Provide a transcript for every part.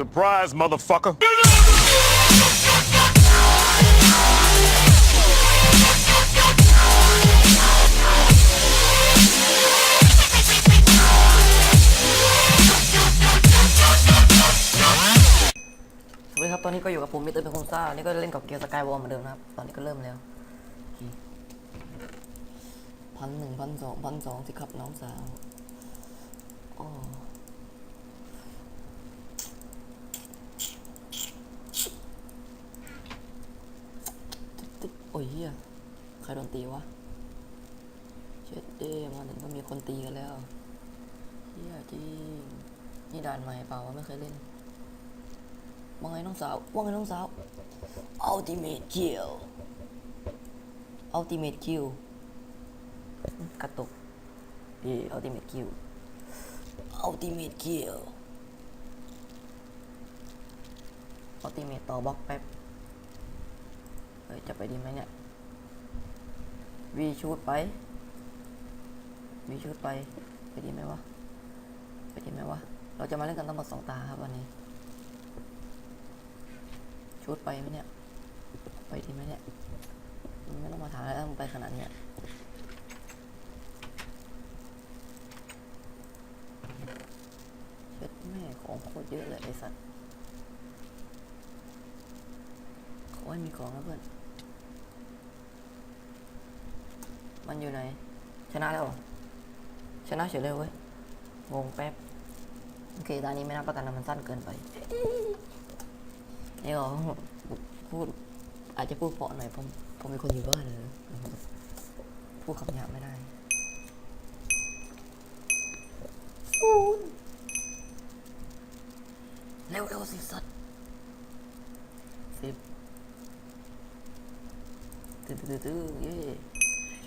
Surprise, motherfucker. สวัสดีครับ ตอนนี้ก็อยู่กับผมมิสเตอร์เบคอนซ่า นี่ก็เล่นกับเกียร์สกายวอลเหมือนเดิมนะครับ ตอนนี้ก็เริ่มแล้วพันหนึ่งพันสองพันสองสิครับน้องสาวอ๋อตึ๊ดตึ๊ดโอ้ยเฮียใคร โดนตีวะ เช็ดเด้มาถึงก็มีคนตีกันแล้วเฮียจริงนี่ด่านใหม่เปล่าวะไม่เคยเล่นว่าไงน้องสาวว่าไงน้องสาว Ultimate Kill Ultimate Kill กระตุกดี Ultimate Kill Ultimate Kill Ultimate ต่อบล็อกแป๊บเฮ้ยจะไปดีไหมเนี่ย วีชูดไปวีชูดไป ไปดีไหมวะ ไปดีไหมวะ เราจะมาเล่นกันทั้งหมดสองตาครับวันนี้ชุดไปไหมเนี่ย ไปดีไหมเนี่ย ไม่ต้องมาถามแล้วมึงไปขนาดเนี้ยเช็ดแม่ของโคตรเยอะเลยไอ้สัตว์ขอให้มีของนะเพื่อน มันอยู่ไหน ชนะแล้วชนะเฉยเลยเว้ย งงแป๊บ โอเคตอนนี้ไม่นับประกันนะมันสั้นเกินไปนี่ก็พูด อาจจะพูดเพราะหน่อยผมผมเป็นคนอยู่บ้านเลยพูดคำหยาบไม่ได้ฟูนเร็วเร็วสิสัตว์สิบตื้อตื้อตื้อเย่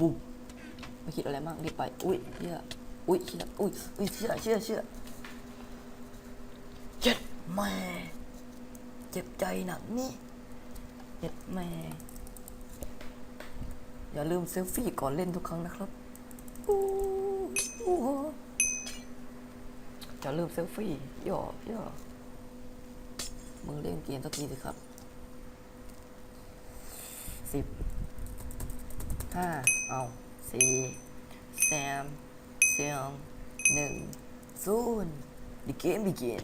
บุบไม่คิดอะไรมากรีบไป อุ้ยเชื่ออุ้ยเชื่ออุ้ยอุ้ยเชื่อเชื่อเชื่อเจ็ดแม่เจ็บใจหนักนี่เจ็ดแม่อย่าลืมเซลฟี่ก่อนเล่นทุกครั้งนะครับอู้อู้อย่าลืมเซลฟี่ย่อย่อมึงเล่นเกมสักทีสิครับสิบ ห้าเอาสี่สามสองหนึ่งศูนย์ The game begin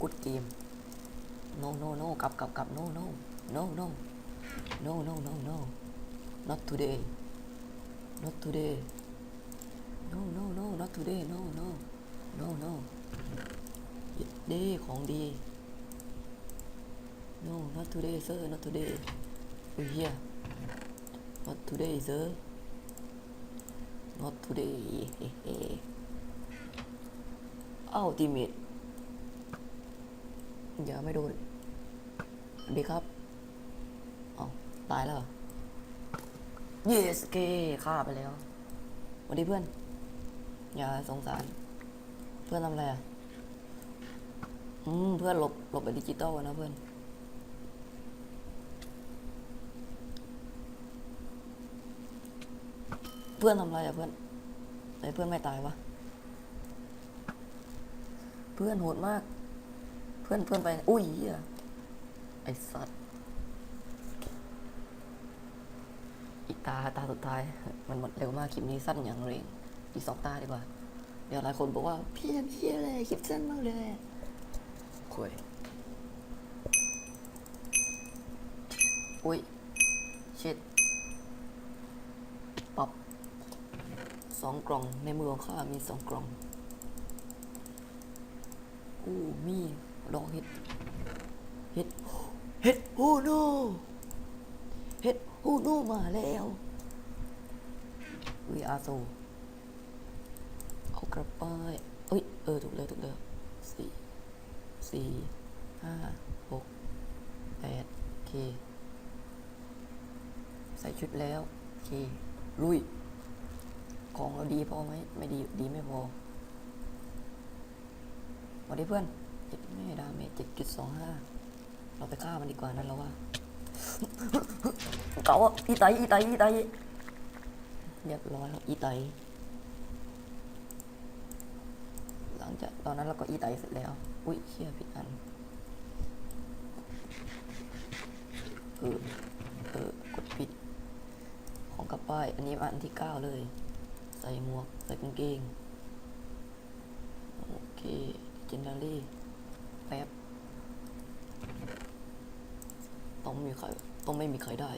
กุดเกม no no no กลับกลับกลับ no no no no no no no no not today not today no no no not today no no no no เด้ของดี no not today sir not today เฮ้ยเฮีย not today sir not today เฮ้เฮ้ ultimate อย่าไม่โดนสวัสดีครับเอาตายแล้วเหรอ yes เกฆ่าไปแล้วสวัสดีเพื่อน อย่าสงสาร เพื่อนทำอะไรอะ อืม เพื่อนหลบ หลบไปดิจิตอลนะเพื่อน พื่อนทำไรอะเพื่อนไอ้เพื่อนไม่ตายวะ เพื่อนโหดมาก เพื่อนเพื่อนไป อุ้ยเหี้ยไอสัตว์อีกตาตาสุดท้าย มันหมดเร็วมากคลิปนี้สั้นอย่างเร่งอีกสองตาดีกว่า เดี๋ยวหลายคนบอกว่า พี่ทำเพี้ยอะไรคลิปสั้นมากเลยคุยอุ้ยเช็ดปับ สองกล่อง ในมือของข้ามีสองกล่อง อู้มีดอกเห็ด เห็ด เห็ดฮูโนเห็ดฮูโนมาแล้ววีอาโซเอากระป้ายเอ้ย เออ ถูกแล้วถูกแล้วสี่สี่ห้าหกแปดเค ใส่ชุดแล้ว เค ลุย ของเราดีพอไหมไม่ดีดีไม่พอสวัสดีเพื่อนเจ็ดแม่ดาเมจเจ็ดจุดสองห้าเราไปฆ่ามันดีกว่านั่นแล้วว่าเก่าอะอีไตอีไตอีไตเรียบร้อยแล้วอีไตหลังจากตอนนั้นเราก็อีไตเสร็จแล้ว อุ้ยเชี่ยผิดอันเออเออกดผิดของกลับป้ายอันนี้อันที่เก้าเลย ใส่หมวก ใส่กางเกง โอเคเจนดารี่แป๊บต้องมีใครต้องไม่มีใครได้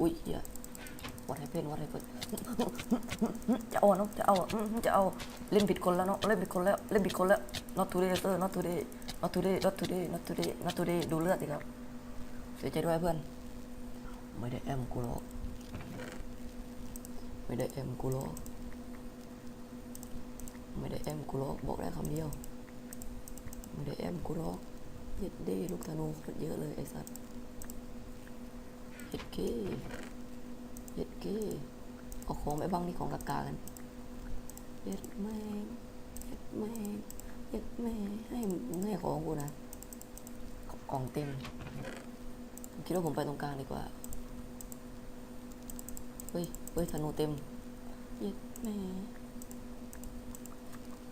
อุ้ยเฮียวัดให้เป็นวัดให้เป็นจะเอาเนาะจะเอาจะเอาเล่นผิดคนแล้วเนาะเล่นผิดคนแล้วเล่นผิดคนแล้ว not today sir not today not today not today not today not today ดูเลือดสิครับเสียใจด้วยเพื่อน ไม่ได้แอมกูหรอก ไม่ได้แอมกูหรอกไม่ได้แอมกูหรอกบอกได้คำเดียว ไม่ได้แอมกูหรอกเย็ดด้ลูกธนูโคตรเยอะเลยไอ้สัตว์เย็ดเก้เย็ดเก้เอาของไปบ้างนี่ของกากากันเย็ดแม่งเย็ดแม่งเย็ดแม่งให้ให้ของกูนะกล่องเต็มคิดว่าผมไปตรงกลางดีกว่า เฮ้ย เฮ้ยธนูเต็มเย็ดแม่ง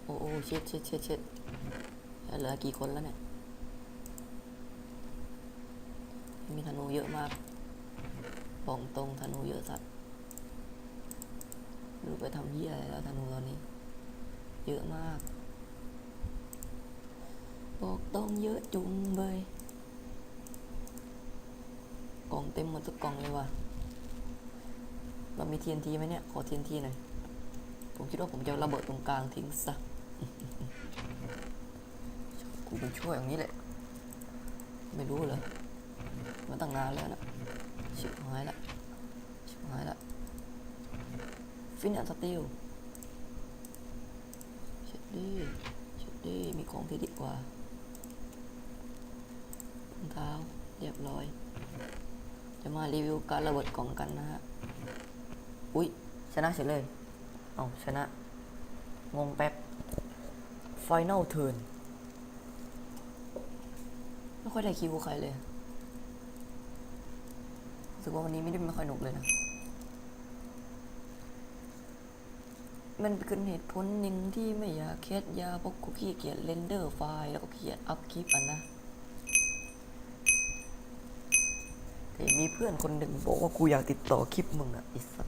โอ้โอ้เช็ดเช็ดเช็ดเช็ดเหลือกี่คนแล้วเนี่ย มีธนูเยอะมากบอกตรงธนูเยอะสัตว์ไม่รู้ไปทำเหี้ยอะไรแล้วธนูตอนนี้ เยอะมากบอกตรงเยอะจุงเบยกล่องเต็มหมดทุกกล่องเลยว่ะ เรามี TNT ไหมเนี่ย ขอ TNT หน่อย ผมคิดว่าผมจะระเบิดตรงกลางทิ้งซะกูเป็นช่วยอย่างนี้แหละ ไม่รู้เหรอมาตั้งนานแล้วนะชิบหายละชิบหายละฟินแอนสติลเช็ดดีเช็ดดีมีของที่ดีกว่ารองเท้าเรียบร้อย จะมารีวิวการระเบิดกล่องกันนะฮะ อุ้ยชนะเฉยเลยเอาชนะ งงแป๊บ Final Turn ไม่ค่อยได้คิวใครเลยรู้สึกว่าวันนี้ไม่ได้ไม่ค่อยหนุกเลยนะ มันเป็นเหตุผลหนึ่งที่ไม่อยากแคสยาเพราะกูขี้เกียจเรนเดอร์ไฟล์แล้วก็เกียจอัพคลิปอะนะแต่มีเพื่อนคนหนึ่งบอกว่ากูอยากติดต่อคลิปมึงอะอิสัต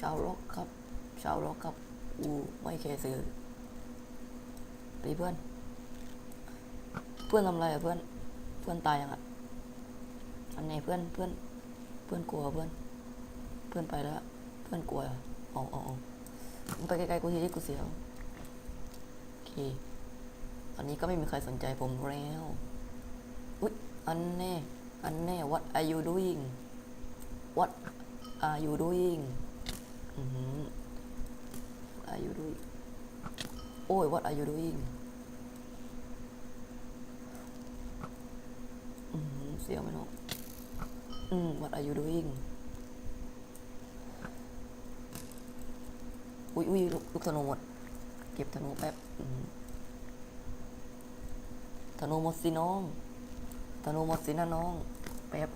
ชาวล็อกครับ ชาวล็อกครับกูไม่แคร์ซื้อตีเพื่อน เพื่อนทำอะไรอะเพื่อน เพื่อนตายยังอะอันไหนเพื่อนเพื่อน เพื่อนกลัวเพื่อน เพื่อนไปแล้ว เพื่อนกลัวอ๋ออ๋ออ๋อมึงไปไกลๆกูทีที่กูเสียวโอเค ตอนนี้ก็ไม่มีใครสนใจผมแล้วอุ๊ยอันแน่ อันแน่ what are you doing what are you doing อือหือ what are you doing โอ้ย what are you doing อือหือเสียวไหมน้องอืม what are you doing อุ้ยอุ้ยลูกลูกธนูหมด เก็บธนูแป๊บอืมธนูหมดสิน้องธนูหมดสินะน้อง แป๊บ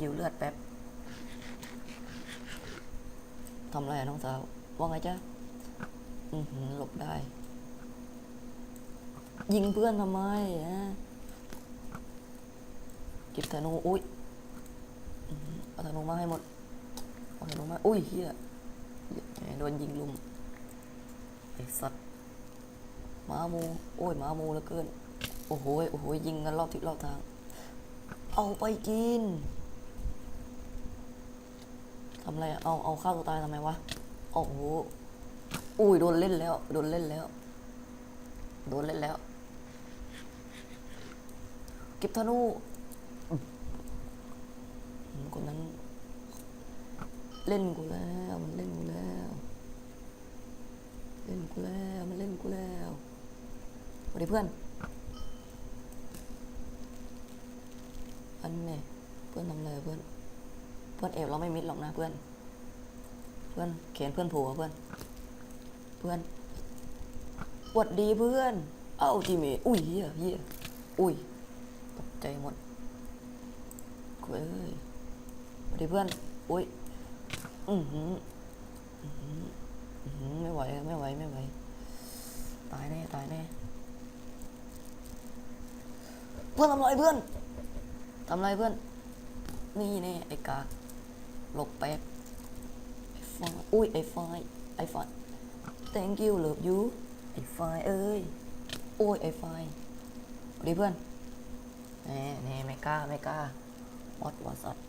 ยิวเลือดแป๊บ ทำไรอะน้องสาว ว่าไงจ๊ะ อือหือหลบได้ ยิงเพื่อนทำไมฮะเก็บธนูอุ้ยเอาธนูมาให้หมด เอาธนูมา อุ้ยเฮียโดนยิงลุมไอ้สัตว์มาหมูโอ้ยมาหมูเหลือเกิน โอ้โห โอ้โหยยิงกันรอบทิศรอบทาง เอาไปกิน ทำอะไรอะเอาเอาฆ่าตัวตายทำไมวะโอ้โหอุ้ยโดนเล่นแล้วโดนเล่นแล้วโดนเล่นแล้วเก็บธนูคนนั้น เล่นกูแล้วมันเล่นกูแล้ว เล่นกูแล้วมันเล่นกูแล้วสวัสดีเพื่อน อันเนี่ยเพื่อนทำอะไรเพื่อน เพื่อนเอฟเราไม่มิดหรอกนะเพื่อน เพื่อนเขียนเพื่อนผัวเพื่อน เพื่อนหวัดดีเพื่อน เอ้าทีเมอุ้ยเฮียเฮียอุ้ยตกใจหมดกูเอ้ยหวัดดีเพื่อน อุ้ย อือหืออื้อหืออื้อหือไม่ไหวไม่ไหวไม่ไหวตายแน่ตายแน่เพื่อนทำไรเพื่อนทำไรเพื่อน นี่แน่ไอ้กาก หลกแป๊กไอ้ฟายอุ้ยไอ้ฟายไอ้ฟาย thank you love you ไอ้ฟายเอ้ยโอ้ยไอ้ฟายดีเพื่อนแน่แน่ไม่กล้าไม่กล้าวัดวาสัตว์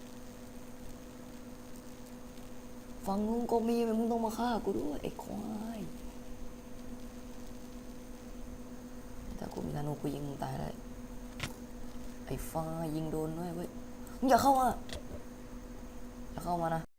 ฝั่งนู้นก็มีไมมึงต้องมาฆ่ากูด้วยไอ้ควายถ้ากูมีธนูกูยิงมึงตายเลยไอ้ฟ้ายิงโดนด้วยเว้ยมึงอย่าเข้าอย่าเข้ามานะ